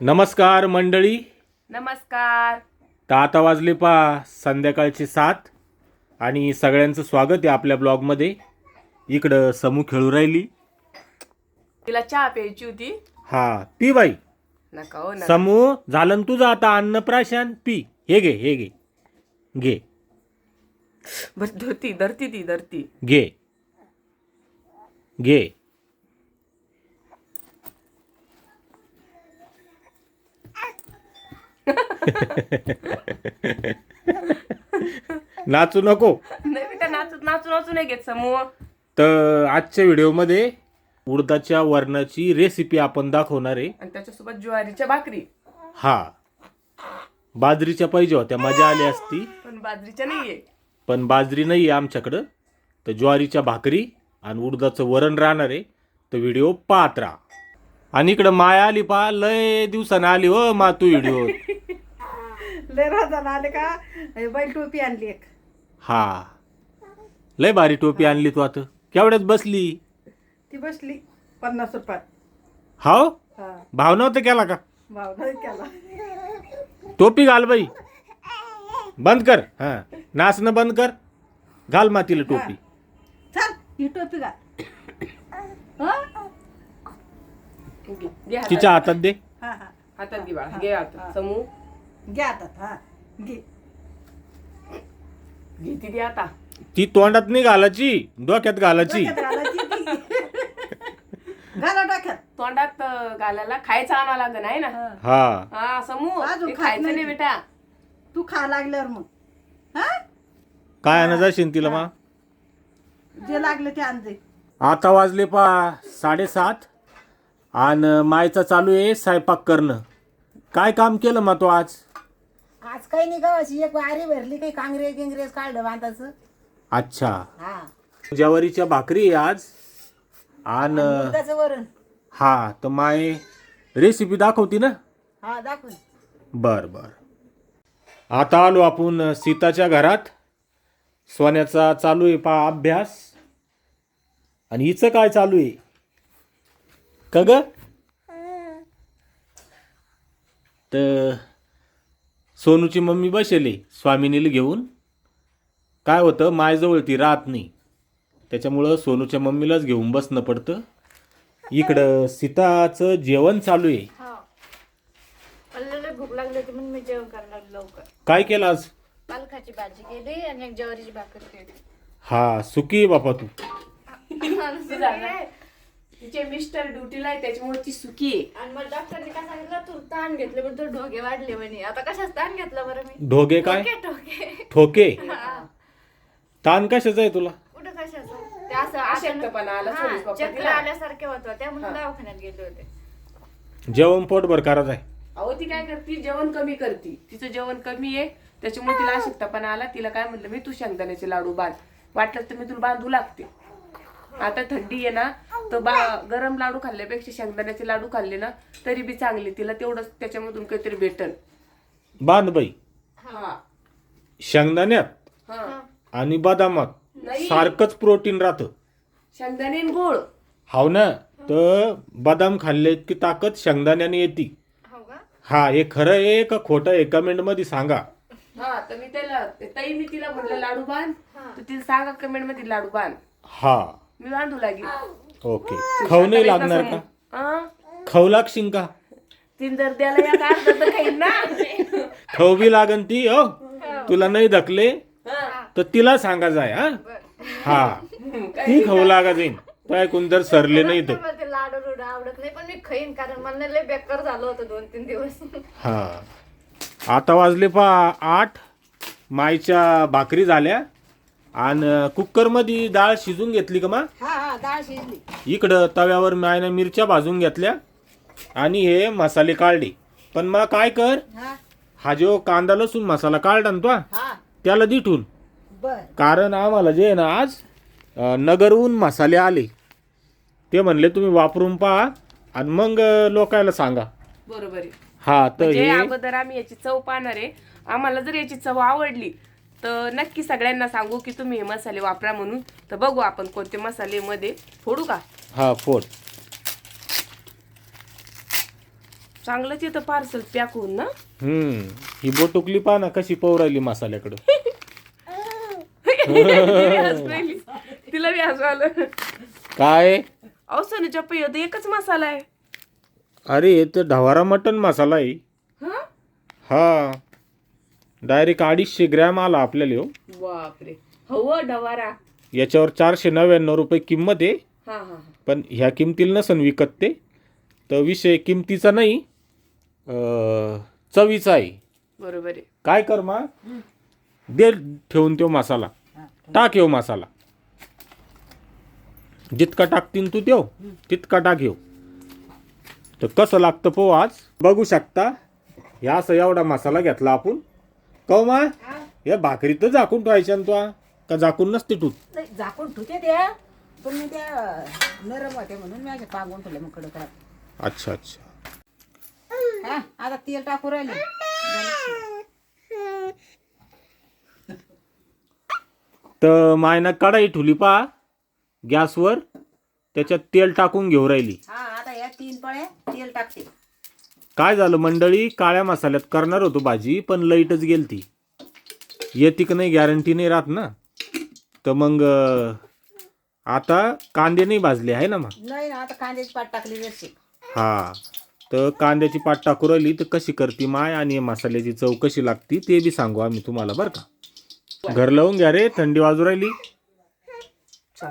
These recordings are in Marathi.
नमस्कार मंडळी. नमस्कार. तर आता वाजले पा संध्याकाळचे सात. आणि सगळ्यांचं स्वागत आहे आपल्या ब्लॉगमध्ये. इकडं समू खेळू राहिली. तिला चहा प्यायची होती. हा पी बाई. नका हो ना समू झालं ना तुझं आता अन्नप्राशन पी. हे घे हे घे. घे. बरं धरती धरती ती धरती. घे. घे. नाचू नको. नाही बेटा नाचू नाचू नाचू नाही घेत समूह तर आजच्या व्हिडिओमध्ये उडदाच्या वरणाची रेसिपी आपण दाखवणार आहे. आणि त्याच्यासोबत ज्वारीच्या भाकरी. हा. बाजरीच्या पाहिजे होत्या मजा आली असती. पण बाजरीच्या नाहीये. पण बाजरी नाही आहे आमच्याकडं. तर ज्वारीच्या भाकरी आणि उडदाचं वरण राहणार आहे. तर व्हिडिओ पाहत राहा. आणि इकडं माया आली पा लय दिवसानं आली हो मा तू व्हिडिओ लय राजाला आले का? हे बैल टोपी आणली एक. हा. लय भारी टोपी आणली तू आता. केवढ्यात बसली? ती बसली पन्नास रुपयात. हाव? हा. भाव नव्हता केला का? भाव नाही केला. टोपी घाल बाई. बंद कर. हा. नाचणं बंद कर. घाल मातीला टोपी. चल ही टोपी घाल. हा? घे घे हातात. तिच्या हातात दे. हा हा. हातात घे बाळा. घे हातात. समूह घे हा. घे. घेती ती आता. ती तोंडात नाही घालायची डोक्यात घालायची. डोक्यात घालायची ती. घाला डोक्यात. तोंडात अं, घालायला खायचं आणा लागन आहे ना? हा. हा. हा समूह अजून हे खात खायचं नाही नाही ती. बेटा. तू खा लागल्यावर मग. हा? काय आणा जाशील तिला मा जे लागले ते आणते आता वाजले पा साडेसात. आणि मायचा चालू आहे स्वयंपाक करणं. काय काम केलं मग तो आज? आज काही नाही गावाची एक वारी भरली काही काँग्रेस गिंग्रेस काढलं बांधाचं अच्छा. हा. ज्वारीच्या भाकरी आहे आज. आणि मुर्गाचं वरण. हा तर माय रेसिपी दाखवती ना? हा दाखवून. बर बर. आता आलो आपण सीताच्या घरात. सोन्याचा चालू आहे पा अभ्यास. आणि हिचं काय चालू आहे? का ग? तर सोनूची मम्मी बसेले स्वामिनीला घेऊन. काय होतं मायजवळ ती राहत नाही. त्याच्यामुळं सोनूच्या मम्मीलाच घेऊन बसणं पडतं. इकडं सीताचं जेवण चालू आहे. मला लय भूक लागली होती म्हणून मी जेवण करायला लागलो लवकर. काय केलं आज? पालकाची भाजी केली आणि एक ज्वारीची भाकर केली. हा सुखी आहे बापा तू. तिचे मिस्टर ड्युटीला आहे त्याच्यामुळे ती सुखी आहे. आणि मला डॉक्टरने काय सांगितलं? तू ताण घेतले पण तू ढोगे वाढले म्हणे. आता कशाच ताण घेतला बरं मी? ढोगे काय? ठोके ठोके ठोके. हा. ताण कशाचं आहे तुला? कुठं कशाचं? ते असं अशक्तपणा आला हा, तिला. आल्यासारखे होतं. त्यामुळे दवाखान्यात गेले होते. जेवण पोटभर करायचं आहे. अहो ती काय करते? जेवण कमी करते. तिचं जेवण कमी आहे. त्याच्यामुळे तिला अशक्तपणा आला. तिला काय म्हटलं मी तू शेंगदाण्याचे लाडू बांध. वाटलं तर मी तुला बांधू लागते. आता थंडी आहे ना तर बा गरम लाडू खाल्ल्यापेक्षा शेंगदाण्याचे लाडू खाल्ले ना तरी बी चांगले. तिला तेवढंच त्याच्यामधून काहीतरी भेटल. बांध बाई हा. शेंगदाण्यात हा. आणि बदामात नाही. सारखंच प्रोटीन राहतं. शेंगदाणे आणि गोळ. हाव ना? तर बदाम खाल्ले की ताकद शेंगदाण्याने येते. हो का? हा हे खरं आहे का खोटं आहे? कमेंटमध्ये सांगा. हा तर मी त्याला ताई मी तिला म्हटलं लाडू बांध. तर तिला सांगा कमेंटमध्ये लाडू बांध. हा. मी बांधू लागेल. ओके. खाऊ नाही लागणार का? खाऊ लागशील का? तीन द्यायला तर खाईन ना. खाऊ बी लागन ती हो. तुला नाही धकले तर तिला सांगा जाय हा. हा. ती खाऊ लागा जाईन तो ऐकून जर सरले नाही तर. मला ते लाडू रुडू आवडत नाही पण मी खाईन कारण मला लय बेकार झालं होतं दोन तीन दिवस. हा. आता वाजले पा आठ. मायच्या भाकरी झाल्या. आणि कुकरमध्ये डाळ शिजून घेतली का मा? हा हा डाळ शिजली. इकडं तव्यावर मायनं मिरच्या भाजून घेतल्या आणि हे मसाले काढले. पण मग काय कर? हा. हा जो कांदा लसूण मसाला काढला ना तो हा त्याला दिठून. बर. कारण आम्हाला जे आहे ना आज अ, नगरहून मसाले आले. ते म्हणले तुम्ही वापरून पहा आणि मग लोकायला सांगा. बरोबर आहे. हा तर म्हणजे हे अगोदर आम्ही याची चव पाहणार आहे. आम्हाला जर याची चव आवडली तर नक्की सगळ्यांना सांगू की तुम्ही हे मसाले वापरा म्हणून. तर बघू आपण कोणते मसाले मध्ये फोडू का? हा फोड. चांगलंच येतं पार्सल पॅक होऊन ना? हम्म ही बोटुकली पहा ना कशी पवरायली मसाल्याकडं. तिला. तिला बी हसू आलं. काय? अहो सोनूच्या होतं एकच मसाला आहे. अरे हे तर ढवारा मटन मसाला आहे. हा? हा. डायरेक्ट अडीचशे ग्रॅम आला आपल्याला हो. बापरे. हो डवारा. याच्यावर चारशे नव्याण्णव रुपये किंमत आहे. हा हा हा. पण ह्या किमतीला नसन विकत ते. तर विषय किमतीचा नाही. अं, चवीचा आहे. बरोबर आहे. काय कर मा? दे ठेवून तो मसाला. टाक येऊ मसाला. जितका टाकतीन तू देव तितका टाक येऊ तर कसं लागतं पो आज? बघू शकता. ह्या असं एवढा मसाला घेतला आपण. कव मा? या भाकरी तर झाकून ठेवायच्या ना तो का झाकून नसते तू नाही झाकून ठेवते त्या पण मी त्या नरम होते म्हणून मी असे पांगून ठेवले मग कडक अच्छा अच्छा. हा आता तेल टाकू राहिले. तर मायना कढाई ठुली पा गॅसवर. त्याच्यात तेल टाकून घेऊ राहिली. हा आता या तीन पळ्या तेल टाकते. काय झालं मंडळी? काळ्या मसाल्यात करणार होतो भाजी पण लाईटच गेलती. येते का नाही गॅरंटी नाही राहत ना. तर मग आता कांदे नाही भाजले आहे ना मग? नाही ना आता कांद्याची पात टाकली जरशी हा. तर कांद्याची पाट टाकू राहिली तर कशी करते माय आणि मसाल्याची चव कशी लागती ते बी सांगू आम्ही तुम्हाला बरं का? घर लावून घ्या रे थंडी वाजू राहिली. चल.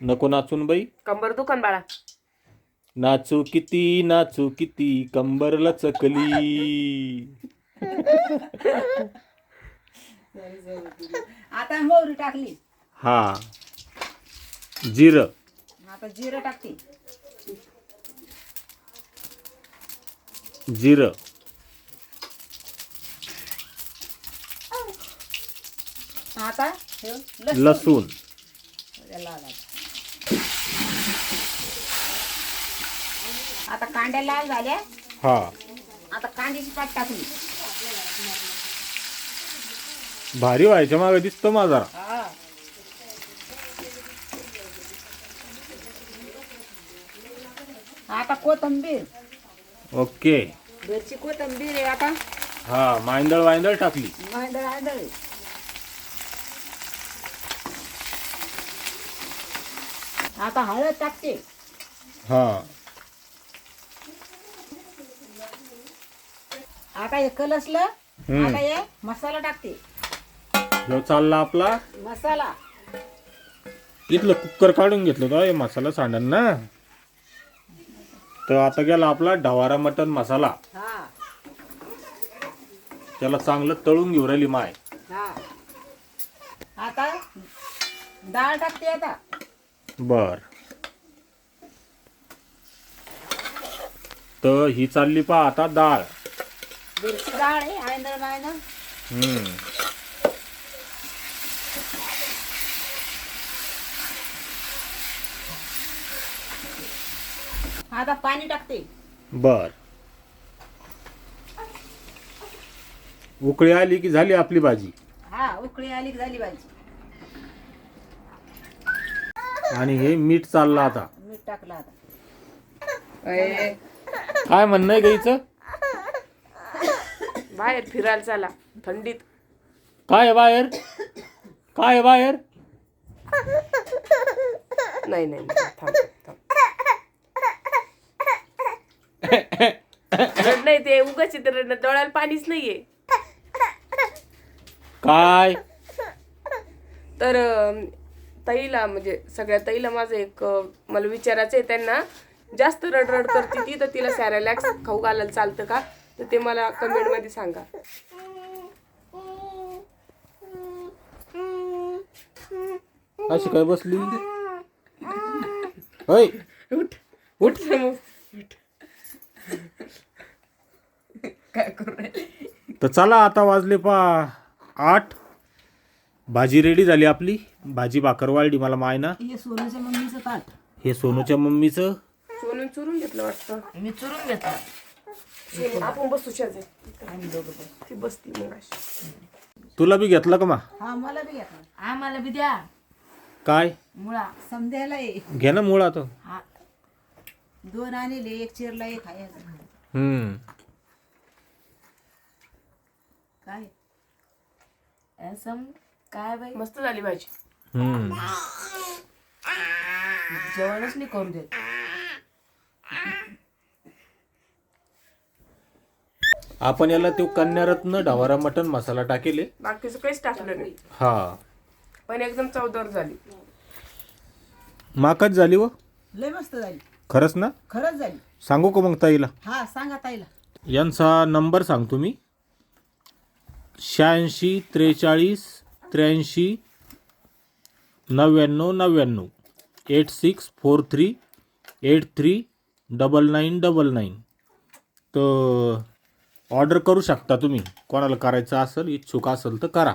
नको नाचून बाई. कंबर दुकान बाळा. नाचू किती नाचू किती कंबर लचकली. आता मोहरी टाकली. हा. जिरं. आता जिरं टाकते. जिरं. आता हे लसूण. लसूण. त्याला लावायचं. आता कांड्या लाल झाल्या. हा. आता कांद्याची पात टाकली. भारी व्हायच्या मागे दिसतो माझा हा. आता कोथंबीर. ओके. घरची कोथंबीर आहे आता. हा मांदळ वांदळ टाकली. मांदळ आंदळ आता हळद टाकते. हा. आता हे कलसलं हम्म. आता हे मसाला टाकते. ह्यो चालला आपला. मसाला. इथलं कुकर काढून घेतलं हे मसाला सांडण ना. तर आता गेला आपला ढवारा मटन मसाला. हा. त्याला चांगलं तळून घेऊ राहिली माय. हा. आता डाळ टाकते आता. बर. तर ही चालली पा आता डाळ. डाळ आहे हम्म. आता पाणी टाकते. बर. उकळी आली की झाली आपली भाजी? हा उकळी आली की झाली भाजी. आणि हे मीठ चाललं आता. मीठ टाकलं आता. काय म्हणणं आहे गाईचं बाहेर फिरायला चला थंडीत. काय आहे बाहेर? काय आहे बाहेर? नाही नाही नाही, थांब थांब. रड नाही ते उगाच इथं रडणं डोळ्याला पाणीच नाहीये. काय? तर अं, ताईला म्हणजे सगळ्या ताईला माझं एक अं, मला विचारायचं आहे त्यांना जास्त रडरड करते ती तर तिला सॅरेलॅक्स खाऊ घालायला चालतं का? तर ते मला कमेंटमध्ये सांगा. अशी काय बसली? होय. उठ उठ. काय करू? तर चला आता वाजले पा आठ. भाजी रेडी झाली आपली. भाजी भाकर वाळली मला माय ना हे सोनूच्या मम्मीचं ताट. हे सोनूच्या मम्मीचं. सोनून चुरून घेतलं वाटतं. मी चुरून घेतला. सोनू, आपण बसू शेजारी ती बसती मग अशी. तुला बी घेतलं का मा? हा मला बी घेतला. आम्हाला बी द्या. काय? मुळा समजायला ये. घे ना मुळा तो. हा. दोन आणले एक चिरला एक आहे हम्म. काय? असं काय बाई? मस्त झाली भाजी. हम्म. जेवणच नाही करून देत. आपण याला तो कन्यारत्न ढवारा मटन मसाला टाकेले. बाकीचं काहीच टाकलं नाही. हा. पण एकदम चवदार झाली. माकच झाली व लय मस्त झाली. खरंच ना? खरंच झाली. सांगू का मग ताईला? हा सांगा ताईला. यांचा नंबर सांगतो मी. शहाऐंशी त्रेचाळीस त्र्याऐंशी नव्याण्णव नव्याण्णव. Eight six four three eight three double nine double nine. तर ऑर्डर करू शकता तुम्ही. कोणाला करायचं असेल इच्छुक असेल तर करा.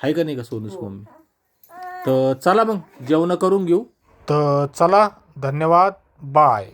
आहे का नाही का सोनूस मम्मी तर चला मग जेवण करून घेऊ. तर चला धन्यवाद बाय.